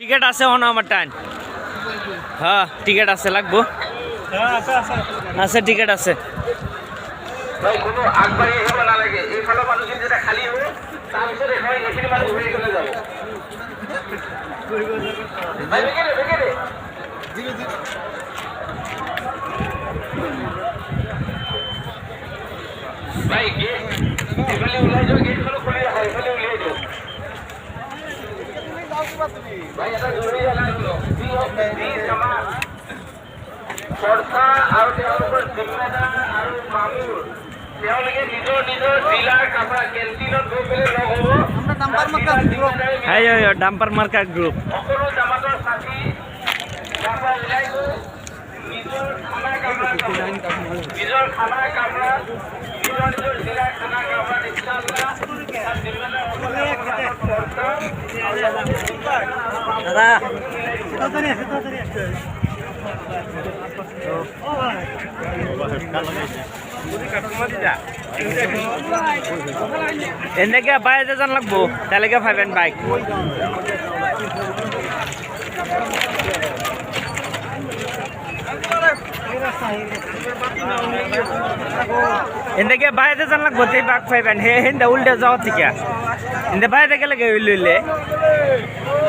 Ticket আছে হন আমার টাইম। হ্যাঁ টিকিট আছে লাগবো? আছে টিকিট আছে। ভাই ভাই এটা জৰুৰী এলান যি হওক যি সমাজ চৰ্চা আৰু তেওঁলোকৰ জিম্মেদাৰ আৰু মামুৰ তেওঁলোকে নিজৰ নিজৰ জিলাৰ কাষৰ কেণ্টিনত গৈ পেলাই লগ হ'ব হ্যাঁ হ্যাঁ ডাম্পার মার্কা গ্রুপ সকলো জামাতৰ চাচি তাৰ পৰা ওলাই গৈ নিজৰ খানা কামৰা নিজৰ খানা কামৰা নিজৰ নিজৰ জিলাৰ খানা কামৰা ইনশাআল্লাহ তাৰ জিম্মেদাৰসকলে আপোনালোকৰ দাদা। এনেকে বাইরে যান লাগবো তাহলে পাইবেন বাইক। এনেকে বাইরে যান লাগবো বাঘ পাইবেন হে হিন্দা উল্টে যাওয়া থেকে এনে বাইরে গেলে গে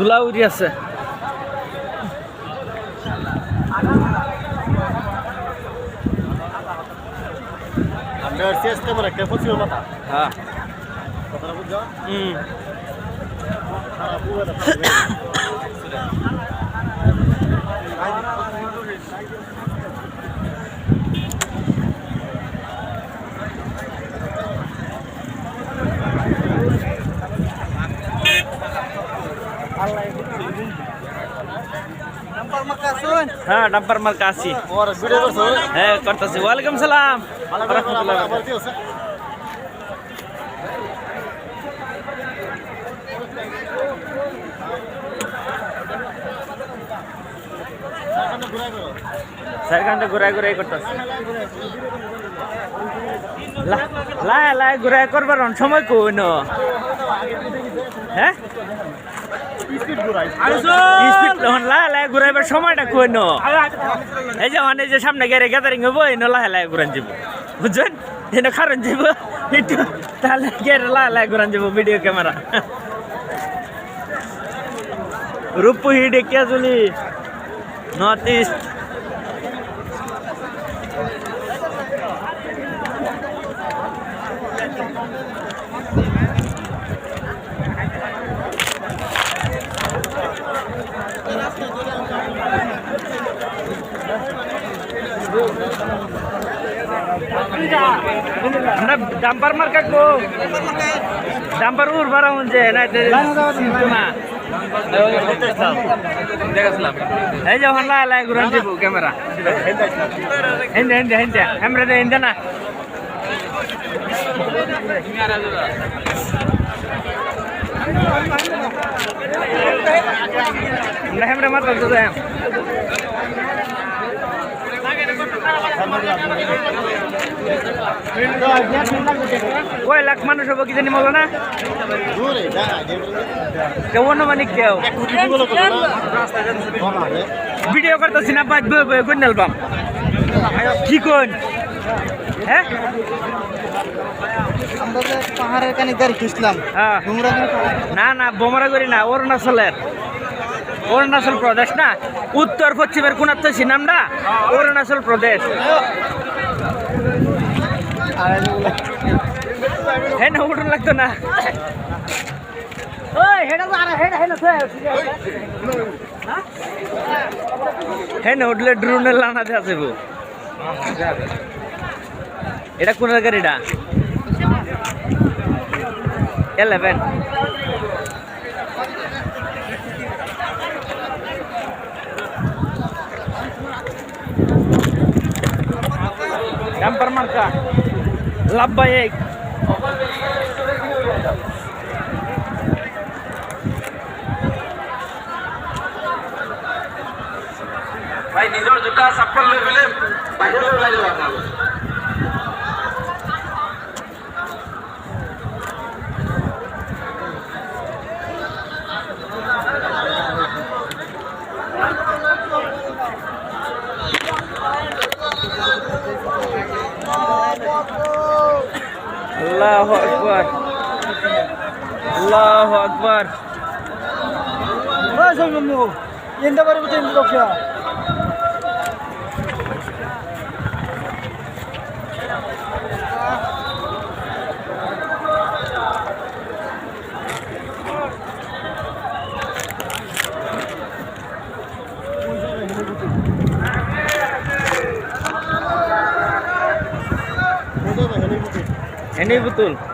ধুলা উড়ি আছে। হ্যাঁ হুম হ্যাঁ ডাম্পার মার্কা আছি। হ্যাঁ করতেছি। ওয়ালাইকুম সালাম। চার ঘণ্টা ঘুরাই ঘুরাই করতেছি। লাই লাই ঘুরাই করবার সময় কোন হ্যাঁ? স্পিড লাই ঘুরাইবার সময়টা এই যে এই যে সামনে গ্যাদারিং হব এই ঘুরান যাব বুঝছেন? এই কারণ যাব একটু তাহলে গেরে লাই লাই ঘুরান যাব ভিডিও ক্যামেরা নর্থ ইস্ট আমরা ডাম্পার মার্কা কো ডাম্পার উর বারা হচ্ছে না না এই যে হন লাই লাই ঘুরান দিব ক্যামেরা হেন্দে হেন্দে হেন্দে আমরা দে হেন্দে না আমরা হেমরে মাত্র তো দেম কয় লাখ মানুষ হব কি জানি মলো না কেউ মানে কেউ? ভিডিও করতেছি না বাদ কোন অ্যালবাম? কি কোন? হ্যাঁ? পাহাড়ের কানে গাড়ি খুঁজলাম হ্যাঁ। না না বোমরা করি না অরুণাচলের। অরুণাচল প্রদেশ না? উত্তর পশ্চিমের কোন তো নামটা অরুণাচল প্রদেশ। হ্যাঁ না। উঠুন লাগতো না হ্যাঁ না উঠলে ড্রোনের লানাতে আছে এটা কোন গাড়িটা এলেভেন Dampar marka. Labbaik. ভাই নিজৰ জোতা চাপ্পল লৈ পেলাই বাহিৰলৈ ওলাই যাব আপোনালোক আল্লাহ আকবর। আল্লাহ আকবর। এন্ড বারে Ini betul.